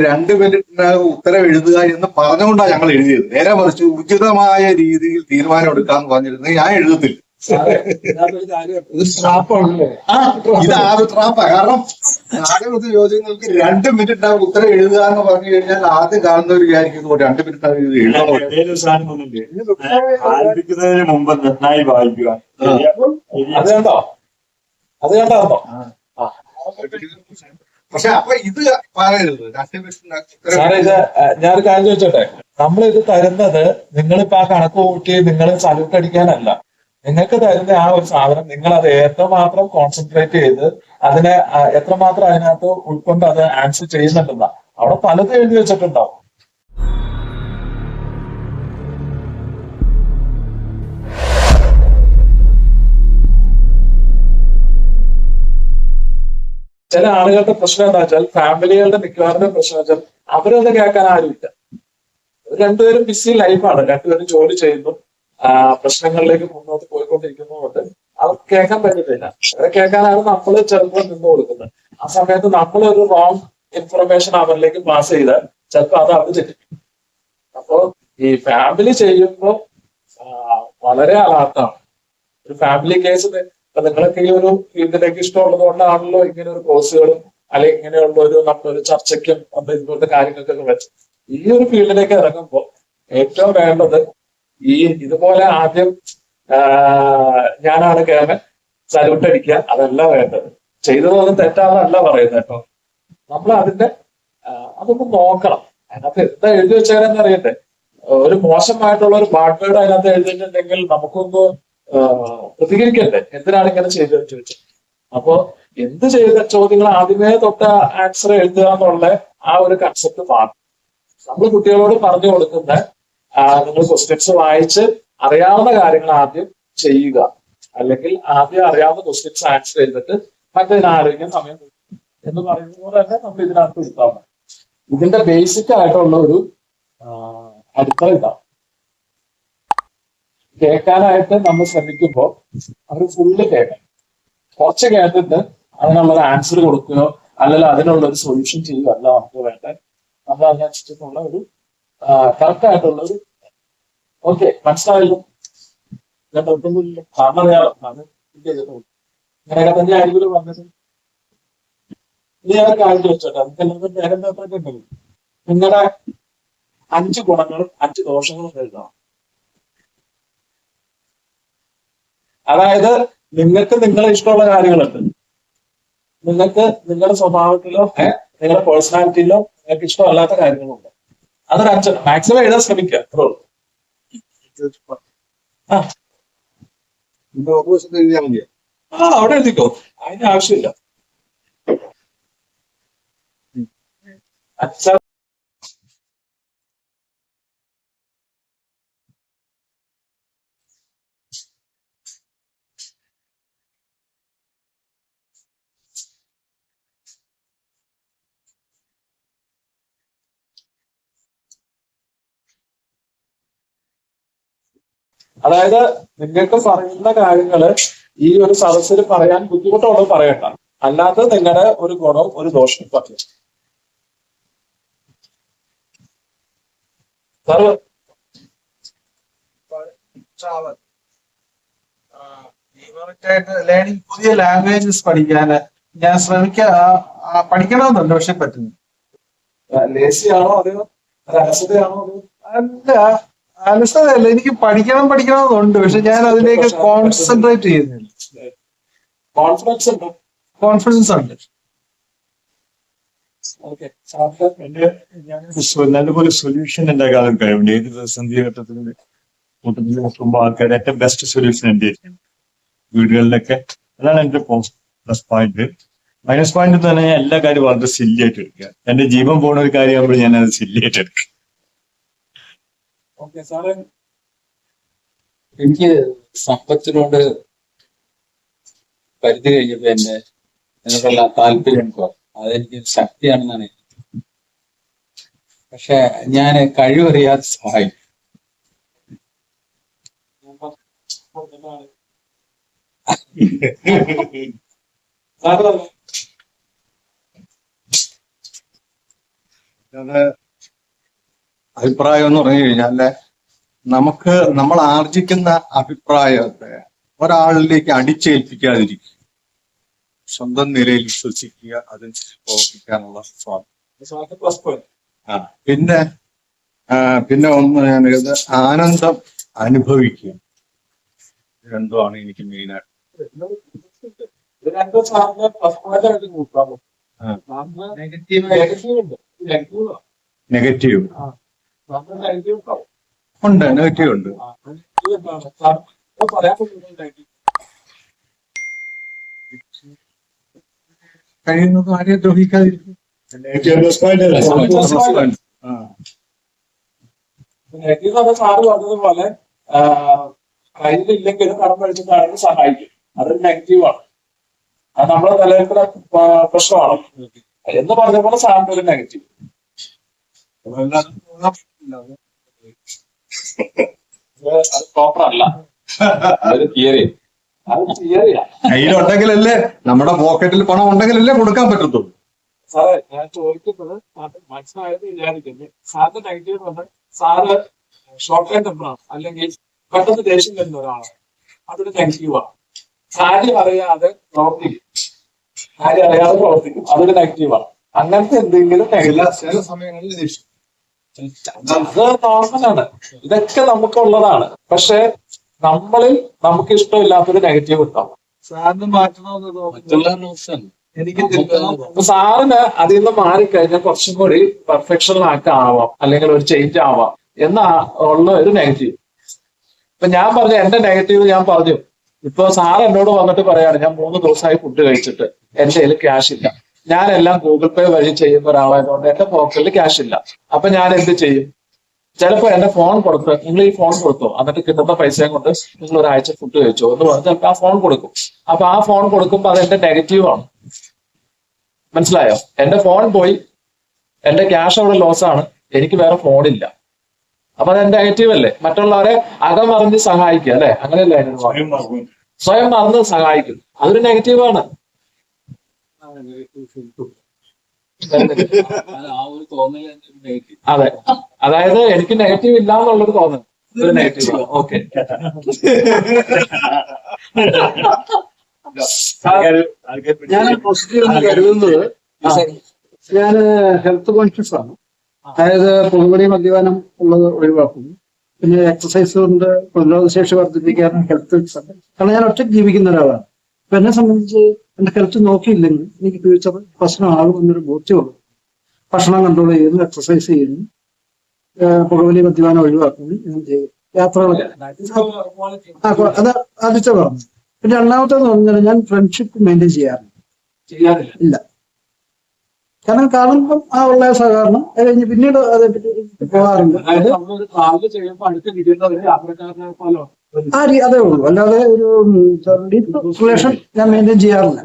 രണ്ട് മിനിറ്റിനകം ഉത്തരം എഴുതുക എന്ന് പറഞ്ഞുകൊണ്ടാണ് ഞങ്ങൾ എഴുതിയത്. നേരെ മറിച്ച് ഉചിതമായ രീതിയിൽ തീരുമാനം എടുക്കാന്ന് പറഞ്ഞിരുന്നത് ഞാൻ എഴുതത്തില്ല. ഇതാണ് ട്രാപ്പാ കാരണം നാല് ചോദ്യങ്ങൾക്ക് രണ്ട് മിനിറ്റിനകം ഉത്തരം എഴുതുക എന്ന് പറഞ്ഞു കഴിഞ്ഞാൽ ആദ്യം കാണുന്നവർ വിചാരിക്കുന്നു "ഓ, രണ്ട് മിനിറ്റിനകം ഇത് എഴുതണോ ആരംഭിക്കുന്നതിന് മുമ്പ് നന്നായി വായിക്കുക. അത് കണ്ടോ? അത് കണ്ടോ? പക്ഷെ അപ്പൊ ഇത് പറയരുത്. സാറേ ഇത് ഞാനൊരു കാര്യം ചോദിച്ചോട്ടെ? നമ്മൾ ഇത് തരുന്നത് നിങ്ങളിപ്പോ ആ കണക്ക് കൂട്ടി നിങ്ങൾ സല്യൂട്ട് അടിക്കാനല്ല. നിങ്ങൾക്ക് തരുന്ന ആ ഒരു സാധനം നിങ്ങൾ അത് എത്രമാത്രം കോൺസെൻട്രേറ്റ് ചെയ്ത് അതിനെ എത്രമാത്രം അതിനകത്ത് ഉൾക്കൊണ്ട് അത് ആൻസർ ചെയ്യുന്നുണ്ടെന്നാ. അവിടെ പലതും എഴുതി വെച്ചിട്ടുണ്ടാവും. ചില ആളുകളുടെ പ്രശ്നം എന്താ വെച്ചാൽ ഫാമിലികളുടെ മിക്കവാറുടെ പ്രശ്നം വെച്ചാൽ അവരത് കേൾക്കാൻ ആരുമില്ല. രണ്ടുപേരും ബിസി ലൈഫാണ് രണ്ടുപേരും ജോലി ചെയ്യുന്നു. പ്രശ്നങ്ങളിലേക്ക് മുന്നോട്ട് പോയിക്കൊണ്ടിരിക്കുന്നതുകൊണ്ട് അവർക്ക് കേൾക്കാൻ പറ്റത്തില്ല. അവരെ കേൾക്കാനാണ് നമ്മൾ ചിലപ്പോൾ നിന്ന് കൊടുക്കുന്നത്. ആ സമയത്ത് നമ്മൾ ഒരു റോങ് ഇൻഫർമേഷൻ അവരിലേക്ക് പാസ് ചെയ്താൽ ചിലപ്പോൾ അത് അവർ തെറ്റിക്കും അപ്പോ ഈ ഫാമിലി ചെയ്യുമ്പോൾ വളരെ അലാത്താണ് ഒരു ഫാമിലി കേസ് ഇപ്പൊ നിങ്ങളൊക്കെ ഈ ഒരു ഫീൽഡിലേക്ക് ഇഷ്ടമുള്ളത് കൊണ്ടാണല്ലോ ഇങ്ങനെ ഒരു കോഴ്സുകളും അല്ലെങ്കിൽ ഇങ്ങനെയുള്ള ഒരു ഒരു ചർച്ചയ്ക്കും ഇതുപോലത്തെ കാര്യങ്ങൾക്കൊക്കെ വെച്ച് ഈ ഒരു ഫീൽഡിലേക്ക് ഇറങ്ങുമ്പോൾ ഏറ്റവും വേണ്ടത് ഈ ഇതുപോലെ ആദ്യം ഞാനാണ് കേമൻ സല്യൂട്ട് അടിക്കുക അതല്ല വേണ്ടത്. ചെയ്തതൊന്നും തെറ്റാന്നല്ല പറയുന്നത് കേട്ടോ. നമ്മൾ അതിന്റെ അതൊന്ന് നോക്കണം. അതിനകത്ത് എന്താ എഴുതി വെച്ചാലെന്ന് അറിയട്ടെ. ഒരു മോശമായിട്ടുള്ള ഒരു ബാഡ് വേർഡ് അതിനകത്ത് എഴുതിയിട്ടുണ്ടെങ്കിൽ നമുക്കൊന്ന് പ്രതികരിക്കണ്ടേ? എന്തിനാണ് ഇങ്ങനെ ചെയ്തതെന്ന് ചോദിച്ചു. അപ്പോ എന്ത് ചെയ്ത ചോദ്യങ്ങൾ ആദ്യമേ തൊട്ട ആൻസർ എഴുതുക എന്നുള്ള ആ ഒരു കൺസെപ്റ്റ് മാറും നമ്മൾ കുട്ടികളോട് പറഞ്ഞു കൊടുക്കുന്ന നിങ്ങൾ ക്വസ്റ്റ്യൻസ് വായിച്ച് അറിയാവുന്ന കാര്യങ്ങൾ ആദ്യം ചെയ്യുക. അല്ലെങ്കിൽ ആദ്യം അറിയാവുന്ന ക്വസ്റ്റ്യൻസ് ആൻസർ ചെയ്തിട്ട് മറ്റതിന് ആലോചിക്കാൻ സമയം എന്ന് പറയുന്നത് പോലെ തന്നെ നമ്മൾ ഇതിനകത്ത് എടുത്താൽ മതി. ഇതിന്റെ ബേസിക് ആയിട്ടുള്ള ഒരു അടുത്ത ഇതാണ് കേൾക്കാനായിട്ട് നമ്മൾ ശ്രമിക്കുമ്പോൾ അവർ ഫുള്ള് കേൾക്കണം കുറച്ച് കേട്ടിട്ട് അതിനുള്ള ഒരു ആൻസർ കൊടുക്കുകയോ അല്ലെങ്കിൽ അതിനുള്ള ഒരു സൊല്യൂഷൻ ചെയ്യുകയോ അല്ല നമുക്ക് വേണ്ട നമ്മൾ അതിനനുസരിച്ചിട്ടുള്ള ഒരു കറക്റ്റ് ആയിട്ടുള്ള ഒരു ഓക്കെ മനസ്സിലായല്ലോ? ഞാൻ തൊട്ടുമില്ല കാരണം. ഇങ്ങനെയൊക്കെ തന്നെ ആയിരിക്കും വന്നത് ഇനി ഞാൻ കാര്യം ചോദിച്ചോട്ടെ? നമുക്ക് എല്ലാവർക്കും നേരം പേപ്പറൊക്കെ ഉണ്ടല്ലോ. നിങ്ങളുടെ അഞ്ച് ഗുണങ്ങളും അഞ്ച് ദോഷങ്ങളും എഴുതണം. അതായത് നിങ്ങൾക്ക് നിങ്ങളെ ഇഷ്ടമുള്ള കാര്യങ്ങളുണ്ട്. നിങ്ങൾക്ക് നിങ്ങളുടെ സ്വഭാവത്തിലോ നിങ്ങളുടെ പേഴ്സണാലിറ്റിയിലോ നിങ്ങൾക്ക് ഇഷ്ടമല്ലാത്ത കാര്യങ്ങളുണ്ട്. അതൊരു അച്ഛൻ മാക്സിമം എഴുതാൻ ശ്രമിക്കുക അത്രേ ഉള്ളൂ. ആ. അവിടെ എഴുതിക്കോ. അതിന് ആവശ്യമില്ല. അച്ഛ അതായത് നിങ്ങൾക്ക് പറയുന്ന കാര്യങ്ങൾ ഈ ഒരു സദസ്സിൽ പറയാൻ ബുദ്ധിമുട്ടുള്ളത് പറയണ്ട. അല്ലാതെ നിങ്ങളുടെ ഒരു ഗുണവും ഒരു ദോഷവും പറയും സാറ് ട്രാവൽ. ആയിട്ട് ലേണിംഗ് പുതിയ ലാംഗ്വേജസ് പഠിക്കാൻ ഞാൻ ശ്രമിക്ക പഠിക്കണമെന്നുണ്ട് പക്ഷെ പറ്റുന്നു ലേസിയാണോ അതെയോ? രഹസ്യതയാണോ അതോ അല്ല അലസതല്ല എനിക്ക് പഠിക്കണം പഠിക്കണമെന്നുണ്ട് പക്ഷെ ഞാൻ അതിലേക്ക് കോൺസെൻട്രേറ്റ് ചെയ്യുന്നില്ല. കോൺഫിഡൻസ് ഉണ്ട്? കോൺഫിഡൻസ് ഉണ്ട്. എന്റെ ഞാൻ നല്ലപോലെ സൊല്യൂഷൻ ഉണ്ടാക്കാനും കഴിവുണ്ട്. ഏത് പ്രതിസന്ധി ഘട്ടത്തിലും കൂട്ടത്തിൽ നിൽക്കുമ്പോൾ ആൾക്കാർ ഏറ്റവും ബെസ്റ്റ് സൊല്യൂഷൻ എന്റെ ആയിരിക്കും. വീടുകളിലൊക്കെ. അതാണ് എന്റെ പ്ലസ് പോയിന്റ് മൈനസ് പോയിന്റ് എന്ന് പറഞ്ഞാൽ എല്ലാ കാര്യവും വളരെ സില്ലി ആയിട്ട് എടുക്കുക. എന്റെ ജീവൻ പോണ ഒരു കാര്യമാകുമ്പോൾ ഞാൻ അത് സില്ലി ആയിട്ട് എടുക്കും. ഓക്കെ സാറേ. എനിക്ക് സമ്പത്തിനോട് പരിധി കഴിഞ്ഞപ്പോ എന്റെ എന്നുള്ള താല്പര്യം അതെനിക്ക് ശക്തിയാണെന്നാണ് പക്ഷെ ഞാൻ കഴിവറിയാതെ സഹായിക്കും സാറ് അഭിപ്രായം എന്ന് പറഞ്ഞു കഴിഞ്ഞാൽ നമുക്ക് നമ്മൾ ആർജിക്കുന്ന അഭിപ്രായത്തെ ഒരാളിലേക്ക് അടിച്ചേൽപ്പിക്കാതിരിക്കുക. സ്വന്തം നിലയിൽ വിശ്വസിക്കുക അതനുസരിച്ച് പ്രവർത്തിക്കാനുള്ള സ്വാതന്ത്ര്യം. ആ, പിന്നെ പിന്നെ ഒന്ന് ഞാൻ ഇത് ആനന്ദം അനുഭവിക്കുക. ഇത് രണ്ടുമാണ് എനിക്ക് മെയിനായിട്ട്. Negative negative. ഉണ്ട് നെഗറ്റീവ് ഉണ്ട്. കഴിയുന്നതും ആരെയും ദ്രോഹിക്കാതിരിക്കും. നെഗറ്റീവ് സാറ് പറഞ്ഞതുപോലെ കയ്യിലില്ലെങ്കിലും കടം പഠിച്ചിട്ടാണെങ്കിൽ സഹായിക്കും. അതൊരു നെഗറ്റീവാണ് അത് നമ്മുടെ നിലനിൽക്കുന്ന പ- പ്രശ്നമാണ്. എന്ന് പറഞ്ഞ പോലെ സാറിന്റെ ഒരു നെഗറ്റീവ് അത് പ്രോപ്പർ അല്ല അതൊരു തിയറി അത് തിയറിയാ കയ്യിലുണ്ടെങ്കിലല്ലേ നമ്മുടെ പോക്കറ്റിൽ പണം ഉണ്ടെങ്കിലല്ലേ കൊടുക്കാൻ പറ്റത്തുള്ളൂ. സാറേ ഞാൻ ചോദിക്കുന്നത് മനസ്സിലായത് വിചാരിക്കുന്നു. സാറിന്റെ നെഗറ്റീവ് പറഞ്ഞാൽ സാറ് ഷോർട്ട് ടൈം ടെമ്പറാണ് അല്ലെങ്കിൽ പെട്ടെന്ന് ദേഷ്യം വരുന്ന ഒരാളാണ്. അതൊരു നെഗറ്റീവാണ് കാര്യം അറിയാതെ പ്രവർത്തിക്കും. കാര്യം അറിയാതെ പ്രവർത്തിക്കും. അതൊരു നെഗറ്റീവാണ് അങ്ങനത്തെ എന്തെങ്കിലും ചില സമയങ്ങളിൽ ദേഷ്യം. നോർമലാണ് ഇതൊക്കെ നമുക്കുള്ളതാണ്. പക്ഷെ നമ്മളിൽ നമുക്ക് ഇഷ്ടമില്ലാത്തൊരു നെഗറ്റീവ് ഉണ്ടാവും സാറിന് അതിൽ നിന്ന് മാറിക്കഴിഞ്ഞാൽ കുറച്ചും കൂടി പെർഫെക്ഷനിലാക്കി ആവാം. അല്ലെങ്കിൽ ഒരു ചേഞ്ച് ആവാം. എന്നാ ഉള്ള ഒരു നെഗറ്റീവ് ഇപ്പൊ ഞാൻ പറഞ്ഞ എന്റെ നെഗറ്റീവ് ഞാൻ പറഞ്ഞു. ഇപ്പൊ സാർ എന്നോട് വന്നിട്ട് പറയാണ് ഞാൻ മൂന്ന് ദിവസമായി ഫുഡ് കഴിച്ചിട്ട്. എന്റെ കയ്യിൽ ക്യാഷ് ഇല്ല. ഞാൻ എല്ലാം ഗൂഗിൾ പേ വഴി ചെയ്യുന്ന ഒരാളായതുകൊണ്ട് എന്റെ പോക്കറ്റിൽ ക്യാഷ് ഇല്ല. അപ്പൊ ഞാൻ എന്ത് ചെയ്യും? ചിലപ്പോ എന്റെ ഫോൺ കൊടുത്ത് നിങ്ങൾ ഈ ഫോൺ കൊടുത്തോ? എന്നിട്ട് കിട്ടുന്ന പൈസയും കൊണ്ട് നിങ്ങൾ ഒരാഴ്ച ഫുഡ് കഴിച്ചോ എന്ന് പറഞ്ഞ് ചിലപ്പോ ആ ഫോൺ കൊടുക്കും. അപ്പൊ ആ ഫോൺ കൊടുക്കുമ്പോ അത് എന്റെ നെഗറ്റീവ് ആണ്. മനസ്സിലായോ? എന്റെ ഫോൺ പോയി. എന്റെ ക്യാഷ് അവിടെ ലോസ് ആണ്. എനിക്ക് വേറെ ഫോണില്ല അപ്പൊ അത് നെഗറ്റീവ് അല്ലേ? മറ്റുള്ളവരെ അകമറിഞ്ഞ് സഹായിക്കുക അല്ലെ? അങ്ങനെയല്ലേ സ്വയം മറന്ന്. സഹായിക്കും അതൊരു നെഗറ്റീവാണ് അത്. തോന്നൽ അതായത് എനിക്ക് നെഗറ്റീവ് ഇല്ല എന്നുള്ളൊരു തോന്നുന്നു ഒരു നെഗറ്റീവ് ഓക്കെ ഞാൻ പോസിറ്റീവ് എന്ന് കരുതുന്നത് ഞാൻ ഹെൽത്ത് കോൺഷ്യസ് ആണ്. അതായത് പുതുമണി മദ്യപാനം ഉള്ളത് ഒഴിവാക്കുന്നു. പിന്നെ എക്സസൈസ് കൊണ്ട് പ്രതിരോധശേഷി വർദ്ധിപ്പിക്കാനും ഹെൽത്ത് കാരണം ഞാൻ ഒറ്റയ്ക്ക് ജീവിക്കുന്ന ഒരാളാണ്. അപ്പൊ എന്നെ സംബന്ധിച്ച് എന്റെ ഹെൽത്ത് നോക്കിയില്ലെങ്കിൽ എനിക്ക് ഫ്യൂച്ചർ പ്രശ്നമാകുമെന്നൊരു ബോധ്യമുള്ളൂ ഭക്ഷണം കൺട്രോൾ ചെയ്യുന്നു എക്സസൈസ് ചെയ്യുന്നു പുകവലി മദ്യപാനം ഒഴിവാക്കുന്നു ഞാൻ ചെയ്യും. യാത്രകളൊക്കെ അത് ആദ്യത്തെ പറഞ്ഞു. പിന്നെ രണ്ടാമത്തേന്ന് പറഞ്ഞാൽ ഞാൻ ഫ്രണ്ട്ഷിപ്പ് മെയിന്റെയിൻ ചെയ്യാറില്ല. ഇല്ല. കാരണം കാണുമ്പം ആ ഉള്ള സഹകരണം അത് കഴിഞ്ഞ് പിന്നീട് അത് പോകാറുണ്ട് ആ അതേ ഉള്ളൂ. അല്ലാതെ ഒരു റിലേഷൻ ഞാൻ മെയിന്റെയിൻ ചെയ്യാറില്ല.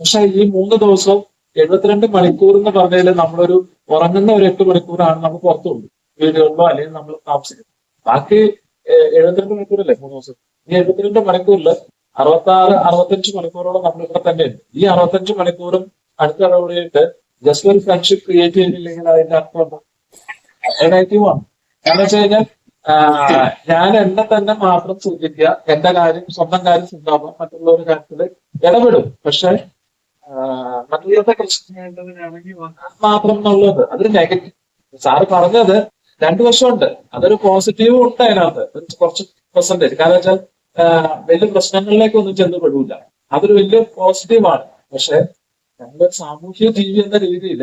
പക്ഷെ ഈ മൂന്ന് ദിവസവും എഴുപത്തിരണ്ട് മണിക്കൂർ എന്ന് പറഞ്ഞാൽ നമ്മളൊരു ഉറങ്ങുന്ന ഒരു എട്ട് മണിക്കൂറാണ് നമ്മൾ പുറത്തുള്ളൂ. വീടുകളിലോ അല്ലെങ്കിൽ നമ്മൾ താമസിക്കുന്നത്. ബാക്കി എഴുപത്തിരണ്ട് മണിക്കൂറല്ലേ മൂന്ന് ദിവസം? ഈ എഴുപത്തിരണ്ട് മണിക്കൂറിൽ അറുപത്തി ആറ് അറുപത്തഞ്ച് മണിക്കൂറോളം നമ്മളിവിടെ തന്നെ ഈ അറുപത്തഞ്ച് മണിക്കൂറും അടുത്ത ഇടപെടിയിട്ട് ജസ്റ്റ് ഒരു ഫ്രണ്ട്ഷിപ്പ് ക്രിയേറ്റ് ചെയ്തില്ലെങ്കിൽ അതിന്റെ അർത്ഥം നെഗറ്റീവ് ആണ്. കാരണം വെച്ച് കഴിഞ്ഞാൽ ഞാൻ എന്നെ തന്നെ മാത്രം സൂചിക്കുക എന്റെ കാര്യം സ്വന്തം കാര്യം ചിന്താകും മറ്റുള്ളവരുടെ കാര്യത്തിൽ ഇടപെടും. പക്ഷെ മറ്റുള്ളവരുടെ വന്നാൽ മാത്രം എന്നുള്ളത് അത് നെഗറ്റീവ് സാറ് പറഞ്ഞത് രണ്ടു വശമുണ്ട്. അതൊരു പോസിറ്റീവും ഉണ്ട് അതിനകത്ത്. കുറച്ച് പെർസെന്റേജ് കാരണം വെച്ചാൽ വലിയ പ്രശ്നങ്ങളിലേക്ക് ഒന്നും ചെന്ന് പെടൂല. അതൊരു വലിയ പോസിറ്റീവാണ് പക്ഷെ നമ്മളൊരു സാമൂഹ്യ ജീവി എന്ന രീതിയിൽ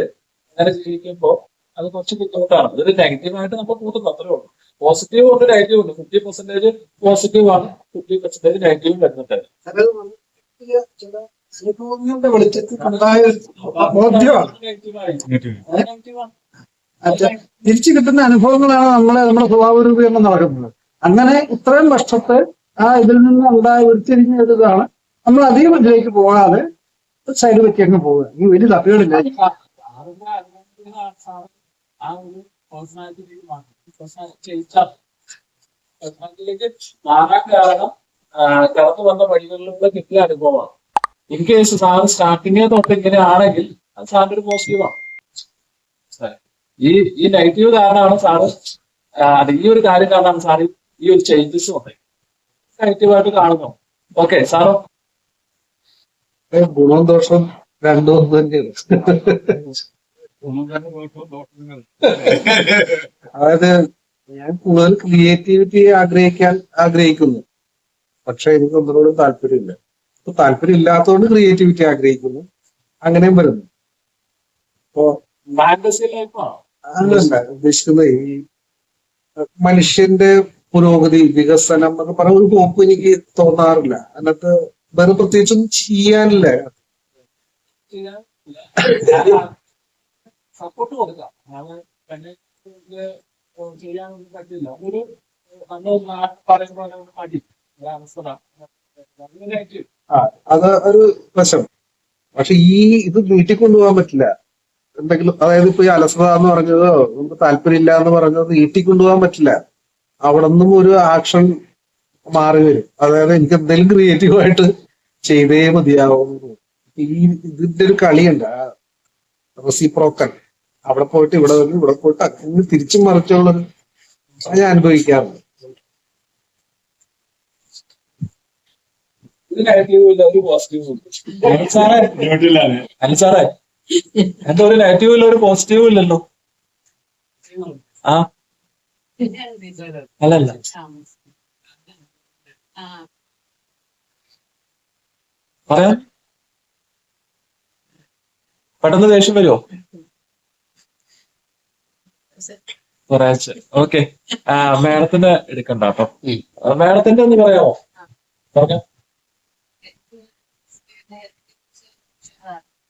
അങ്ങനെ ജീവിക്കുമ്പോൾ അത് കുറച്ച് ബുദ്ധിമുട്ടാണ്. അതൊരു നെഗറ്റീവായിട്ട് നമ്മൾ കൂട്ടുന്നു അത്രേ ഉള്ളൂ. പോസിറ്റീവ് ഉണ്ട് നെഗറ്റീവ് ഉണ്ട്. ഫിഫ്റ്റി പെർസെന്റേജ് പോസിറ്റീവ് ആണ്. ഫിഫ്റ്റി പെർസെന്റേജ് നെഗറ്റീവ് വരുന്നുണ്ട്. അനുഭവങ്ങളുടെ വെളിച്ചത്തിൽ ഉണ്ടായ ബോധ്യമാണ് തിരിച്ചു കിട്ടുന്ന അനുഭവങ്ങളാണ് നമ്മളെ നമ്മുടെ സ്വഭാവ രൂപീകരണം നടക്കുന്നത്. അങ്ങനെ ഇത്രയും വർഷത്തെ ആ ഇതിൽ നിന്ന് ഉണ്ടായ ഉരുത്തിരിഞ്ഞ ഒരു നമ്മൾ അധികം ഇതിലേക്ക് പോകാതെ സൈഡ് പറ്റി അങ്ങ് പോവുക. ഈ വലിയ തപ്പികളില്ല കാരണം കടന്നു വന്ന വഴികളിലൂടെ കിട്ടിയ അനുഭവമാണ്. ഇൻ കേസ് സാർ സ്റ്റാർട്ടിങ്ങേ തൊട്ട് ഇങ്ങനെ ആണെങ്കിൽ അത് സാറിന്റെ ഒരു പോസിറ്റീവാണ് ഈ ഈ നെഗറ്റീവ് കാരണമാണ് സാറ് ഈ ഒരു കാര്യം കാരണമാണ് സാർ ഈ ഒരു ചേഞ്ചസ് വന്നത് നെഗറ്റീവായിട്ട് കാണുന്നു. ഓക്കെ സാറോ? ഗുണവും ദോഷവും രണ്ടും ഒന്ന് തന്നെയാണ്. അതായത് ഞാൻ കൂടുതൽ ക്രിയേറ്റിവിറ്റി ആഗ്രഹിക്കാൻ ആഗ്രഹിക്കുന്നു. പക്ഷെ എനിക്ക് ഒന്നിനോടും താല്പര്യമില്ല. അപ്പൊ താല്പര്യം ഇല്ലാത്തതുകൊണ്ട് ക്രിയേറ്റിവിറ്റി ആഗ്രഹിക്കുന്നു. അങ്ങനെയും വരുന്നു. അപ്പോ അങ്ങനല്ല ഉദ്ദേശിക്കുന്നത് ഈ മനുഷ്യന്റെ പുരോഗതി വികസനം എന്നൊക്കെ പറഞ്ഞ ഒരു പോപ്പ് എനിക്ക് തോന്നാറില്ല. അതിനകത്ത് വേറെ പ്രത്യേകിച്ചൊന്നും ചെയ്യാനില്ല. സപ്പോർട്ട് കൊടുക്കാം. പറ്റില്ല. ഒരു അത് ഒരു വശം പക്ഷെ ഈ ഇത് വീട്ടിൽ കൊണ്ടുപോകാൻ പറ്റില്ല. എന്തെങ്കിലും അതായത് ഇപ്പൊ ഈ അലസത എന്ന് പറഞ്ഞതോ നമുക്ക് താല്പര്യമില്ല എന്ന് പറഞ്ഞത് വീട്ടിൽ കൊണ്ടുപോകാൻ പറ്റില്ല. അവിടെ നിന്നും ഒരു ആക്ഷൻ മാറി വരും. അതായത് എനിക്ക് എന്തെങ്കിലും ക്രിയേറ്റീവ് ആയിട്ട് ചെയ്തേ മതിയാവും ഈ ഇതിന്റെ ഒരു കളിയുണ്ട് റെസിപ്രോക്കൽ. അവിടെ പോയിട്ട് ഇവിടെ വന്ന് ഇവിടെ പോയിട്ട് അങ്ങനെ തിരിച്ചും മറിച്ചുള്ള ഞാൻ അനുഭവിക്കാറുണ്ട്. നെഗറ്റീവ് ഇല്ല ഒരു പോസിറ്റീവ് ഉണ്ട് സാറേ ന്യൂട്രലാണ് അനിൽ സാറേ എന്താ ഒരു നെഗറ്റീവ് ഇല്ല ഒരു പോസിറ്റീവ് ഇല്ലല്ലോ? ആ അല്ലല്ല. പറയാം. പെട്ടെന്ന് ദേഷ്യം വരുമോ ഒരാഴ്ച. ഓക്കെ. ആ മേഡത്തിന്റെ എടുക്കണ്ട കേട്ടോ. മേഡത്തിന്റെ ഒന്ന് പറയാമോ? പറഞ്ഞോ.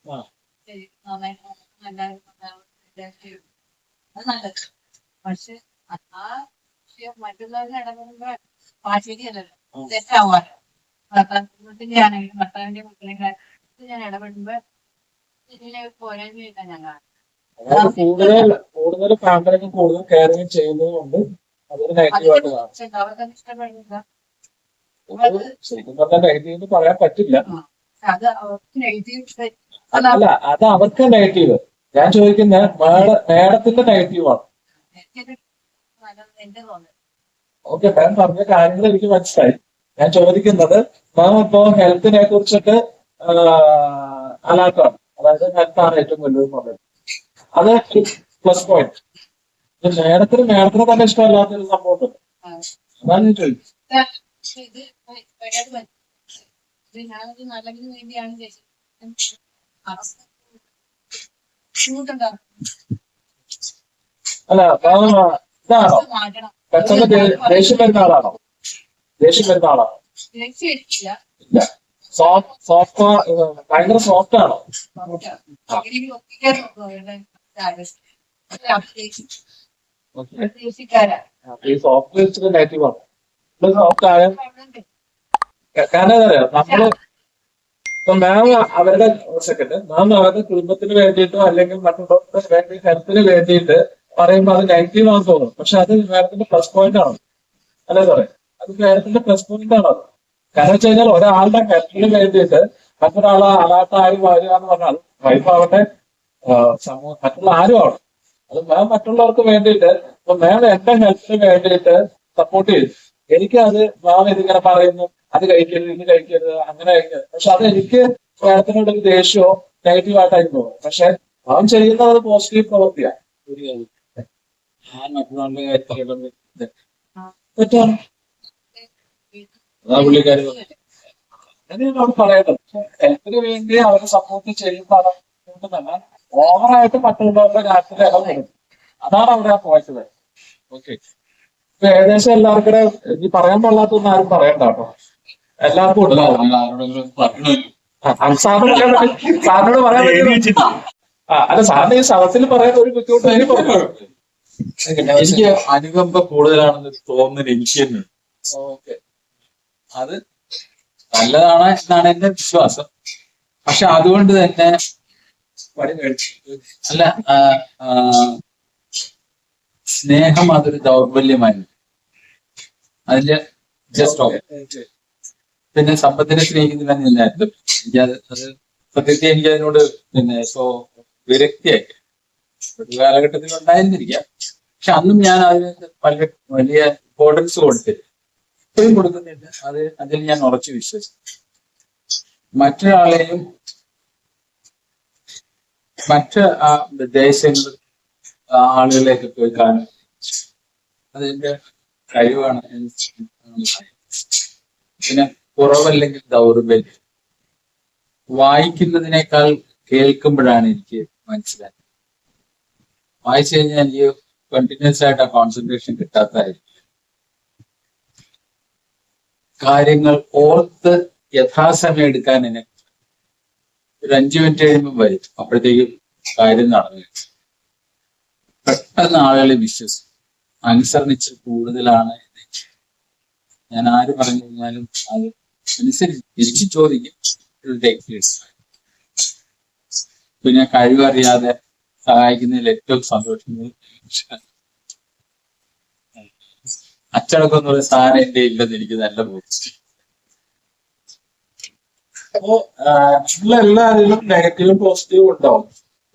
ആ. മറ്റുള്ളവരുടെ ഇടപെടുമ്പോ ശരിയല്ലല്ലോ തെറ്റാവാറ്. ഭർത്താവിന്റെ ആണെങ്കിലും ഭർത്താവിന്റെ മക്കളെ കാര്യത്തിൽ ഞാൻ ഇടപെടുമ്പോ അതായത് കൂടുതൽ കൂടുതൽ ഫാമിലിക്ക് കൂടുതൽ കെയറിങ് ചെയ്യുന്നത് കൊണ്ട് അതൊരു നെഗറ്റീവായിട്ട് കാണും. ശരിക്കും പറഞ്ഞാൽ നെഗറ്റീവ് എന്ന് പറയാൻ പറ്റില്ല. അല്ല അത് അവർക്ക് നെഗറ്റീവ് ഞാൻ ചോദിക്കുന്ന മേഡ മേഡത്തിന്റെ നെഗറ്റീവ് ആണ്. എനിക്കത് നല്ലത് എന്റെ തോന്നുന്നത് ഓക്കെ മാം പറഞ്ഞ കാര്യങ്ങൾ എനിക്ക് മനസ്സിലായി. ഞാൻ ചോദിക്കുന്നത് മാം ഇപ്പോ ഹെൽത്തിനെ കുറിച്ചിട്ട് അലാക്കാണ്. അതായത് ഹെൽത്താണ് ഏറ്റവും വലുത് പറഞ്ഞത് അത് പ്ലസ് പോയിന്റ് മേഡത്തിന് മേഡത്തിന് തന്നെ ഇഷ്ടമല്ലാത്ത ഒരു സംഭവം ഉണ്ട് അതാണ് ഞാൻ ചോദിച്ചത്. അല്ല ഇതാണോ? പെട്ടെന്ന് ദേഷ്യം വരുന്ന ആളാണോ? ദേഷ്യം വരുന്ന ആളാണോ? സോഫ്റ്റ് ഭയങ്കര സോഫ്റ്റ് ആണോ? നമ്മൾ ഇപ്പൊ മാം അവരുടെ സെക്കൻഡ് മാം അവരുടെ കുടുംബത്തിന് വേണ്ടിയിട്ടോ അല്ലെങ്കിൽ മറ്റുള്ളവർക്ക് വേണ്ടി ഹെൽത്തിന് വേണ്ടിയിട്ട് പറയുമ്പോൾ അത് നെഗറ്റീവ് ആണെന്ന് തോന്നും പക്ഷെ അത് മാഡത്തിന്റെ പ്ലസ് പോയിന്റ് ആണ്. അല്ലേ സാറേ? അത് മാഡത്തിന്റെ പ്ലസ് പോയിന്റ് ആണ്. കാരണം വെച്ച് കഴിഞ്ഞാൽ ഒരാളുടെ കരട്ടിന് വേണ്ടിയിട്ട് മറ്റൊരാളെ അലാത്ത ആരും വരിക എന്ന് പറഞ്ഞാൽ വൈഫ് ആവട്ടെ സമൂഹം മറ്റുള്ള ആരും ആവണം. അത് മാം മറ്റുള്ളവർക്ക് വേണ്ടിയിട്ട് ഇപ്പൊ മാം എന്റെ ഹെൽത്തിന് വേണ്ടിയിട്ട് സപ്പോർട്ട് ചെയ്തു എനിക്ക് അത് മാം ഇതിങ്ങനെ പറയുന്നു അത് കഴിക്കരുത് ഇത് കഴിക്കരുത് അങ്ങനെ കഴിക്കരുത്. പക്ഷെ അത് എനിക്ക് മാഡത്തിനോട് ഒരു ദേഷ്യമോ നെഗറ്റീവ് ആയിട്ടായിരുന്നു പക്ഷെ മാം ചെയ്യുന്നത് അത് പോസിറ്റീവ് പ്രവൃത്തിയാണ് അവരെ സപ്പോർട്ട് ചെയ്യുമ്പോൾ തന്നെ ഓവറായിട്ട് മറ്റുള്ളവരുടെ കാര്യത്തിൽ ഇടപെടും. അതാണ് അവിടെ ആ പോയത് ഓക്കെ ഇപ്പൊ ഏകദേശം എല്ലാവർക്കും ഇനി പറയാൻ പാടില്ലാത്തൊന്നും ആരും പറയണ്ട കേട്ടോ. എല്ലാവർക്കും ആരോടെങ്കിലും സാറിനോട് പറയാൻ അല്ല സാറിന് ഈ സ്ഥലത്തിൽ പറയാൻ ഒരു ബുദ്ധിമുട്ട് അതിന് പറഞ്ഞു എനിക്ക് അനുകമ്പ കൂടുതലാണെന്ന് തോന്നുന്നത് എനിക്ക് തന്നെ. ഓക്കെ അത് നല്ലതാണ് എന്നാണ് എന്റെ വിശ്വാസം. പക്ഷെ അതുകൊണ്ട് തന്നെ അല്ല സ്നേഹം അതൊരു ദൗർബല്യമായിരുന്നു. അതിൽ ജസ്റ്റ് ഓഫ് പിന്നെ സമ്പത്തിനെ സ്നേഹിക്കുന്നില്ല എന്നില്ലായിരുന്നു എനിക്കത് അത് സത്യത്തെ എനിക്ക് അതിനോട് പിന്നെ സോ വിരക്തിയായി. ഒരു കാലഘട്ടത്തിൽ ഉണ്ടായിരുന്നിരിക്കാം. പക്ഷെ അന്നും ഞാൻ അതിന് വലിയ വലിയ ഇമ്പോർട്ടൻസ് കൊടുത്തില്ല. ഇപ്പോഴും കൊടുക്കുന്നില്ല. അത് അതിൽ ഞാൻ ഉറച്ചു വിശ്വസിച്ചു മറ്റൊരാളെയും മറ്റ് ആ ദേശങ്ങൾ ആളുകളെയൊക്കെ പോയി കാണും അതെന്റെ കഴിവാണ്. പിന്നെ കുറവല്ലെങ്കിൽ ദൗർബല്യം. വായിക്കുന്നതിനേക്കാൾ കേൾക്കുമ്പോഴാണ് എനിക്ക് മനസ്സിലായത്. വായിച്ചു കഴിഞ്ഞാൽ എനിക്ക് കണ്ടിന്യൂസ് ആയിട്ട് ആ കോൺസെൻട്രേഷൻ കിട്ടാത്തായിരിക്കും. കാര്യങ്ങൾ ഓർത്ത് യഥാസമയം എടുക്കാൻ എന്നെ ഒരു അഞ്ചു മിനിറ്റ് കഴിയുമ്പോൾ വരും. അപ്പോഴത്തേക്കും കാര്യം നടന്നു പെട്ടെന്ന് ആളുകളെ വിശ്വസിക്കും. അനുസരണിച്ച് കൂടുതലാണ് ഞാൻ ആര് പറഞ്ഞു കഴിഞ്ഞാലും അത് അനുസരിച്ച് തിരിച്ചു ചോദിക്കും. പിന്നെ കഴിവറിയാതെ സഹായിക്കുന്നതിൽ ഏറ്റവും സന്തോഷം അച്ചടക്കം എന്നുള്ള സാധനം എന്റെ ഇല്ലെന്ന് എനിക്ക് നല്ല ബോധിച്ചു അപ്പോ നമ്മളെല്ലാവരിലും നെഗറ്റീവും പോസിറ്റീവും ഉണ്ടാവും.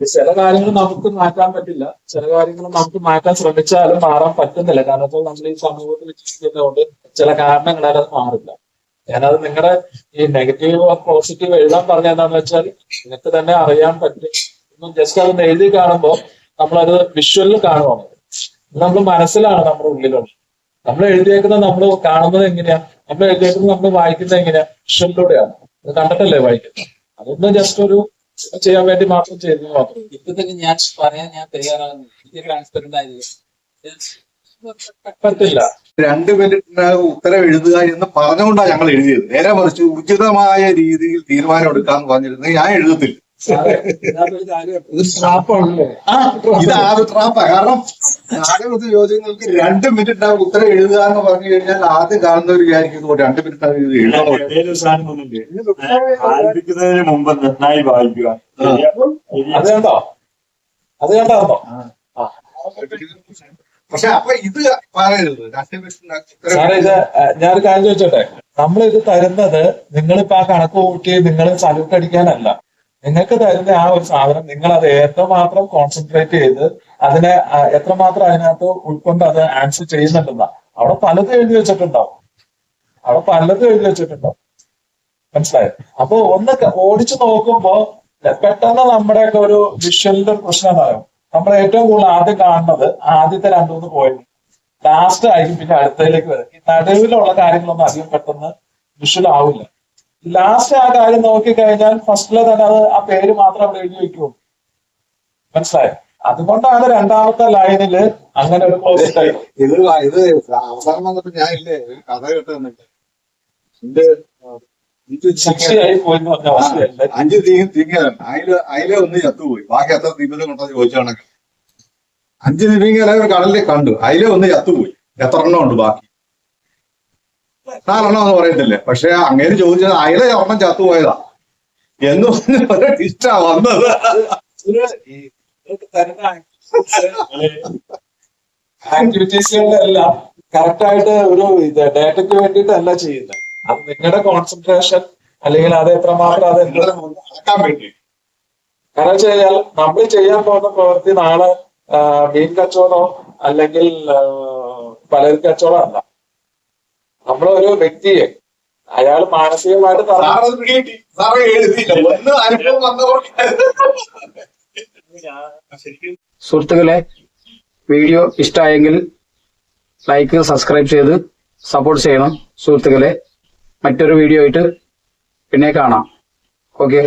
ചില കാര്യങ്ങൾ നമുക്ക് മാറ്റാൻ പറ്റില്ല. ചില കാര്യങ്ങൾ നമുക്ക് മാറ്റാൻ ശ്രമിച്ചാലും മാറാൻ പറ്റുന്നില്ല. കാരണം വെച്ചാൽ നമ്മൾ ഈ സമൂഹത്തിൽ ജീവിക്കുന്നതുകൊണ്ട് ചില കാരണങ്ങളാൽ അത് മാറില്ല. ഞാനത് നിങ്ങളുടെ ഈ നെഗറ്റീവ് പോസിറ്റീവ് എഴുതാൻ പറഞ്ഞ എന്താണെന്ന് വെച്ചാൽ നിങ്ങൾക്ക് തന്നെ അറിയാൻ പറ്റും. ജസ്റ്റ് അതൊന്ന് എഴുതി കാണുമ്പോൾ നമ്മളത് വിഷ്വലിൽ കാണുവാണ് നമ്മൾ മനസ്സിലാണ് നമ്മുടെ ഉള്ളിലുള്ളത്. നമ്മൾ എഴുതിയേക്കുന്നത് നമ്മൾ കാണുന്നത് എങ്ങനെയാ? നമ്മൾ എഴുതിയേക്കുന്നത് നമ്മൾ വായിക്കുന്നത് എങ്ങനെയാ? വിഷ്വലിലൂടെയാണ് അത് കണ്ടിട്ടല്ലേ വായിക്കുന്നത്? അതൊന്നും ജസ്റ്റ് ഒരു ചെയ്യാൻ വേണ്ടി മാത്രം ചെയ്തത് മാത്രം ഇപ്പൊ തന്നെ ഞാൻ പറയാൻ ഞാൻ തയ്യാറാകുന്നു. എനിക്ക് ട്രാൻസ്പെറന്റ് ആയത്. പറ്റില്ല രണ്ട് മിനിറ്റിനകം ഉത്തരം എഴുതുക എന്ന് പറഞ്ഞുകൊണ്ടാണ് ഞങ്ങൾ എഴുതിയത്. നേരെ മറിച്ച് ഉചിതമായ രീതിയിൽ തീരുമാനം എടുക്കാന്ന് പറഞ്ഞിരുന്നത് ഞാൻ എഴുതത്തില്ല. ഇത് സ്ട്രാപ്പാണല്ലേ ആ ഇത് ആദ്യ ട്രാപ്പാ കാരണം നാടകത്തെ ചോദ്യങ്ങൾക്ക് രണ്ട് മിനിറ്റിനകം ഉത്തരം എഴുതുക എന്ന് പറഞ്ഞു കഴിഞ്ഞാൽ ആദ്യം കാണുന്നവർ വിചാരിക്കുന്നു "ഓ, രണ്ട് മിനിറ്റ് ആരംഭിക്കുന്നതിന് മുമ്പ് നന്നായി വായിക്കുക. അത് കണ്ടോ? അത് കണ്ടോ പക്ഷെ അപ്പൊ ഇത് പറയരുത്. സാറേ ഇത് ഞാനൊരു കാര്യം ചോദിച്ചോട്ടെ? നമ്മൾ ഇത് തരുന്നത് നിങ്ങളിപ്പോ ആ കണക്ക് കൂട്ടി നിങ്ങൾ സല്യൂട്ട് അടിക്കാനല്ല. നിങ്ങൾക്ക് തരുന്ന ആ ഒരു സാധനം നിങ്ങൾ അത് എത്രമാത്രം കോൺസെൻട്രേറ്റ് ചെയ്ത് അതിനെ എത്രമാത്രം അതിനകത്ത് ഉൾക്കൊണ്ട് അത് ആൻസർ ചെയ്യുന്നുണ്ടെന്നാ. അവിടെ പലതും എഴുതി വെച്ചിട്ടുണ്ടാവും. അവിടെ പലതും എഴുതി വെച്ചിട്ടുണ്ടാവും. മനസ്സിലായോ? അപ്പൊ ഒന്ന് ഓടിച്ചു നോക്കുമ്പോ പെട്ടെന്ന് നമ്മുടെയൊക്കെ ഒരു വിഷ്വലിന്റെ ഒരു പ്രശ്നം എന്തായോ നമ്മൾ ഏറ്റവും കൂടുതൽ ആദ്യം കാണുന്നത് ആദ്യത്തെ രണ്ടു മൂന്ന് പോയിന്റ് ലാസ്റ്റ് ആയിരിക്കും പിന്നെ അടുത്തതിലേക്ക് വരും ഈ നടുവിലുള്ള കാര്യങ്ങളൊന്നും അധികം പെട്ടെന്ന് വിഷ്വൽ ആവില്ല. ലാസ്റ്റ് ആ കാര്യം നോക്കിക്കഴിഞ്ഞാൽ ഫസ്റ്റിലെ തന്നെ അത് ആ പേര് മാത്രം അവിടെ എഴുതി വെക്കുള്ളൂ മനസ്സിലായോ? അതുകൊണ്ടാണ് രണ്ടാമത്തെ ലൈനിൽ അങ്ങനെ ഒരു ഇത് ഇത് അവസാനം വന്നപ്പോ ഞാൻ ഇല്ലേ? കഥ കേട്ടതെന്നില്ല അവസ്ഥയല്ല? അഞ്ച് തീ തിങ്ങലാണ്. അതിൽ അതിലെ ഒന്ന് ചത്തുപോയി. ബാക്കി എത്ര തിമിതം കൊണ്ടോ ചോദിച്ചാണെങ്കിൽ അഞ്ച് തിമിങ്ങല ഒരു കടലിൽ കണ്ടു. അതിലെ ഒന്ന് ചത്തുപോയി. എത്ര എണ്ണം ഉണ്ട് ബാക്കി? നാലെണ്ണം എന്ന് പറയത്തില്ലേ? പക്ഷെ അങ്ങനെ ചോദിച്ചത് അയല ഒരെണ്ണം ചത്തുപോയതാ എന്ന് പറഞ്ഞ ഒരു ഇഷ്ടാ വന്നത് ആക്ടിവിറ്റീസുകളുടെ കറക്റ്റായിട്ട് കറക്റ്റ് ആയിട്ട് ഒരു ഇത് ഡേറ്റയ്ക്ക് വേണ്ടിയിട്ടല്ല ചെയ്യുന്നത്. അത് നിങ്ങളുടെ കോൺസെൻട്രേഷൻ അല്ലെങ്കിൽ അത് എത്രമാത്രം അത് അളക്കാൻ വേണ്ടി. കാരണം വെച്ച് കഴിഞ്ഞാൽ നമ്മൾ ചെയ്യാൻ പോകുന്ന പ്രവൃത്തി നാളെ മീൻ കച്ചവടമോ അല്ലെങ്കിൽ പലരും കച്ചവടം അല്ല. നമ്മളൊരു വ്യക്തിയെ അയാൾ മാനസികമായിട്ട് സുഹൃത്തുക്കളെ വീഡിയോ ഇഷ്ടമായെങ്കിൽ ലൈക്ക് സബ്സ്ക്രൈബ് ചെയ്ത് സപ്പോർട്ട് ചെയ്യണം. സുഹൃത്തുക്കളെ മറ്റൊരു വീഡിയോ ആയിട്ട് പിന്നെ കാണാം. ഓക്കെ